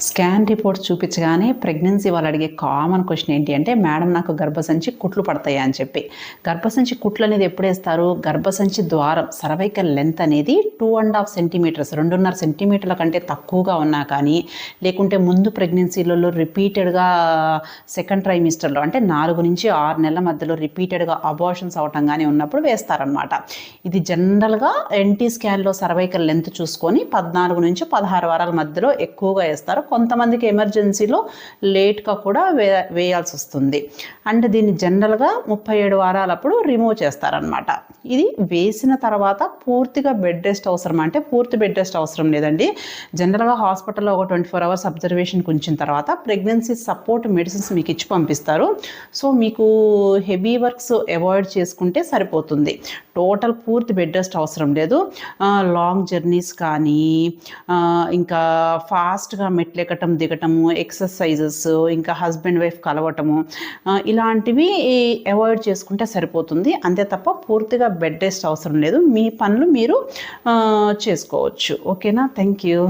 Scan report చూపించగానే pregnancy వాళ్ళు అడిగే common question ఏంటి అంటే మేడం నాకు గర్భసంచి కుట్లు పడతాయా? అని చెప్పి. గర్భసంచి కుట్లు అనేది ఎప్పుడు వేస్తారు? గర్భసంచి ద్వారం సర్వైకల్ లెంత్ అనేది టూ అండ్ హాఫ్ సెంటీమీటర్స్ రెండున్నర సెంటీమీటర్ల కంటే తక్కువగా ఉన్నా కానీ లేకుంటే ముందు ప్రెగ్నెన్సీలలో రిపీటెడ్గా సెకండ్ ట్రైమిస్టర్లో అంటే నాలుగు నుంచి ఆరు నెలల మధ్యలో రిపీటెడ్గా అబార్షన్స్ అవటం కానీ ఉన్నప్పుడు వేస్తారనమాట ఇది జనరల్గా ఎన్టీ స్కాన్లో సర్వైకల్ లెంత్ చూసుకొని పద్నాలుగు నుంచి పదహారు వారాల మధ్యలో ఎక్కువగా వేస్తారు. కొంతమందికి ఎమర్జెన్సీలో లేట్గా కూడా వే వేయాల్సి వస్తుంది. అండ్ దీన్ని జనరల్గా ముప్పై ఏడు వారాలప్పుడు రిమూవ్ చేస్తారనమాట ఇది వేసిన తర్వాత పూర్తిగా బెడ్ రెస్ట్ అవసరం అంటే పూర్తి బెడ్ రెస్ట్ అవసరం లేదండి. జనరల్గా హాస్పిటల్లో ఒక ట్వంటీ ఫోర్ అవర్స్ అబ్జర్వేషన్కి ఉంచిన తర్వాత ప్రెగ్నెన్సీ సపోర్ట్ మెడిసిన్స్ మీకు ఇచ్చి పంపిస్తారు. సో మీకు హెవీ వర్క్స్ అవాయిడ్ చేసుకుంటే సరిపోతుంది. టోటల్ పూర్తి బెడ్ రెస్ట్ అవసరం లేదు. లాంగ్ జర్నీస్ కానీ ఇంకా ఫాస్ట్గా మెట్లు ఎక్కటం దిగటము ఎక్సర్సైజెస్ ఇంకా హస్బెండ్ వైఫ్ కలవటము ఇలాంటివి అవాయిడ్ చేసుకుంటే సరిపోతుంది. అంతే తప్ప పూర్తిగా బెడ్ రెస్ట్ అవసరం లేదు. మీ పనులు మీరు చేసుకోవచ్చు. ఓకేనా? Thank you